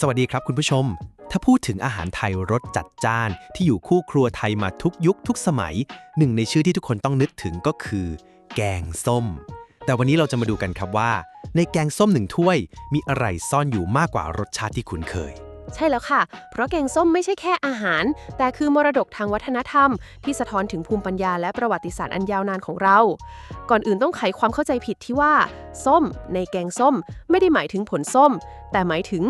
สวัสดีครับคุณผู้ชม ถ้าพูดถึงอาหารไทยรสจัดจ้าน ที่อยู่คู่ครัวไทยมาทุกยุคทุกสมัย หนึ่งในชื่อที่ทุกคนต้องนึกถึงก็คือ แกงส้ม แต่วันนี้เราจะมาดูกันครับว่า ในแกงส้มหนึ่งถ้วยมีอะไรซ่อนอยู่มากกว่ารสชาติที่คุ้นเคย ใช่แล้วค่ะ เพราะแกงส้มไม่ใช่แค่อาหาร แต่คือมรดกทางวัฒนธรรม ที่สะท้อนถึงภูมิปัญญาและประวัติศาสตร์อันยาวนานของเรา ก่อนอื่นต้องไขความเข้าใจผิดที่ว่า ส้ม ในแกงส้ม ไม่ได้หมายถึงผลส้ม แต่หมายถึง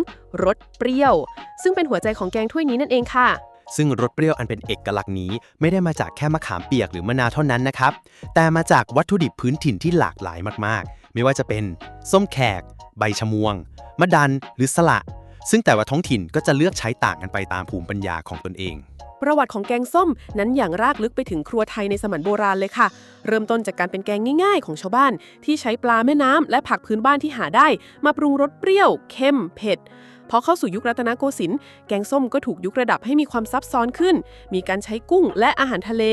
รสเปรี้ยว ซึ่งเป็นหัวใจของแกงถ้วยนี้นั่นเองค่ะซึ่งรสเปรี้ยวอันเป็นเอกลักษณ์นี้ ไม่ได้มาจากแค่มะขามเปียกหรือมะนาวเท่านั้นนะครับ แต่มาจากวัตถุดิบพื้นถิ่นที่หลากหลายมากๆ ไม่ว่าจะเป็น ส้มแขก ใบชะมวง มะดันหรือสละ ซึ่งแต่ว่าท้องถิ่นก็จะเลือกใช้ต่างกันไปตามภูมิปัญญาของตนเอง ประวัติของแกงส้มนั้นอย่างรากลึกไปถึงครัวไทยในสมัยโบราณเลยค่ะ เริ่มต้นจากการเป็นแกงง่ายๆ ของชาวบ้าน ที่ใช้ปลาแม่น้ำและผักพื้นบ้านที่หาได้ มาปรุงรสเปรี้ยวเค็มเผ็ดพอเข้าสู่ยุครัตนโกสินทร์แกงส้มก็ถูกยุคระดับให้มีความซับซ้อนขึ้น มีการใช้กุ้งและอาหารทะเล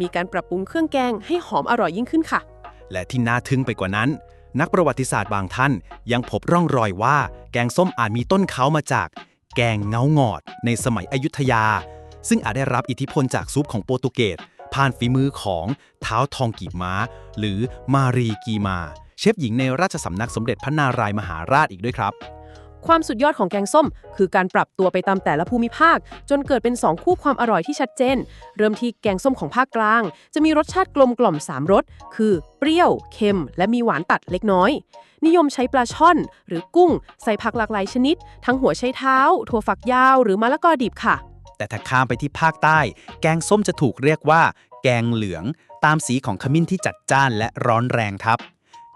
มีการปรับปรุงเครื่องแกงให้หอมอร่อยยิ่งขึ้นค่ะ และที่น่าทึ่งไปกว่านั้น นักประวัติศาสตร์บางท่านยังพบร่องรอยว่า แกงส้มอาจมีต้นเขามาจาก แกงเงาหงอด ในสมัยอยุธยา ซึ่งอาจได้รับอิทธิพลจากซุปของโปรตุเกสผ่านฝีมือของเท้าทองกีบม้า หรือมารีกีมา เชฟหญิงในราชสำนักสมเด็จพระนารายมหาราชอีกด้วยครับ ความสุดยอดของแกงส้ม คือการปรับตัวไปตามแต่ละภูมิภาค จนเกิดเป็น 2 คู่ความอร่อยที่ชัดเจน เริ่มที่แกงส้มของภาคกลาง จะมีรสชาติกลมกล่อม 3รสคือเปรี้ยว เค็ม และมีหวานตัดเล็กน้อย นิยมใช้ปลาช่อน หรือกุ้ง ใส่ผักหลากหลายชนิด ทั้งหัวไชเท้า ถั่วฝักยาว หรือมะละกอดิบค่ะ แต่ถ้าข้ามไปที่ภาคใต้ แกงส้มจะถูกเรียกว่า แกงเหลือง ตามสีของขมิ้นที่จัดจ้านและร้อนแรงครับ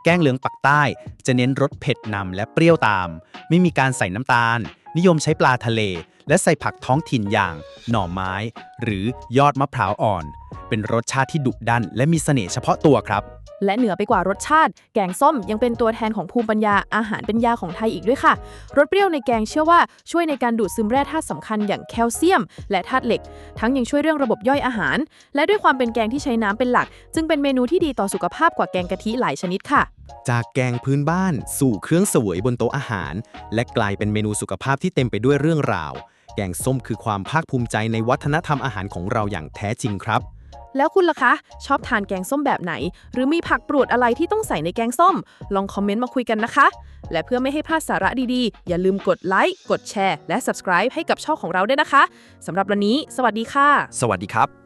แกงเหลืองปักใต้ จะเน้นรสเผ็ดนำและเปรี้ยวตาม ไม่มีการใส่น้ำตาล นิยมใช้ปลาทะเล และใส่ผักท้องถิ่นอย่าง หน่อไม้ หรือยอดมะพร้าวอ่อน เป็นรสชาติที่ดุดันและมีเสน่ห์เฉพาะตัวครับ และเหนือไปกว่ารสชาติ แกงส้มยังเป็นตัวแทนของภูมิปัญญาอาหารเป็นยาของไทยอีกด้วยค่ะ รสเปรี้ยวในแกงเชื่อว่าช่วยในการดูดซึมแร่ธาตุสำคัญอย่างแคลเซียม และธาตุเหล็ก ทั้งยังช่วยเรื่องระบบย่อยอาหาร และด้วยความเป็นแกงที่ใช้น้ำเป็นหลัก จึงเป็นเมนูที่ดีต่อสุขภาพกว่าแกงกะทิหลายชนิดค่ะ จากแกงพื้นบ้าน สู่เครื่องเสวยบนโต๊ะอาหาร และกลายเป็นเมนูสุขภาพที่เต็มไปด้วยเรื่องราว แกงส้มคือความภาคภูมิใจในวัฒนธรรมอาหารของเราอย่างแท้จริงครับ แล้วคุณล่ะคะ ชอบทานแกงส้มแบบไหน หรือมีผักปรดอะไรที่ต้องใส่ในแกงส้ม ลองคอมเมนต์มาคุยกันนะคะ และเพื่อไม่ให้พลาดสาระดีๆ อย่าลืมกดไลค์กดแชร์ และ subscribe ให้กับช่องของเราด้วยนะคะสำหรับวันนี้ สวัสดีค่ะ สวัสดีครับ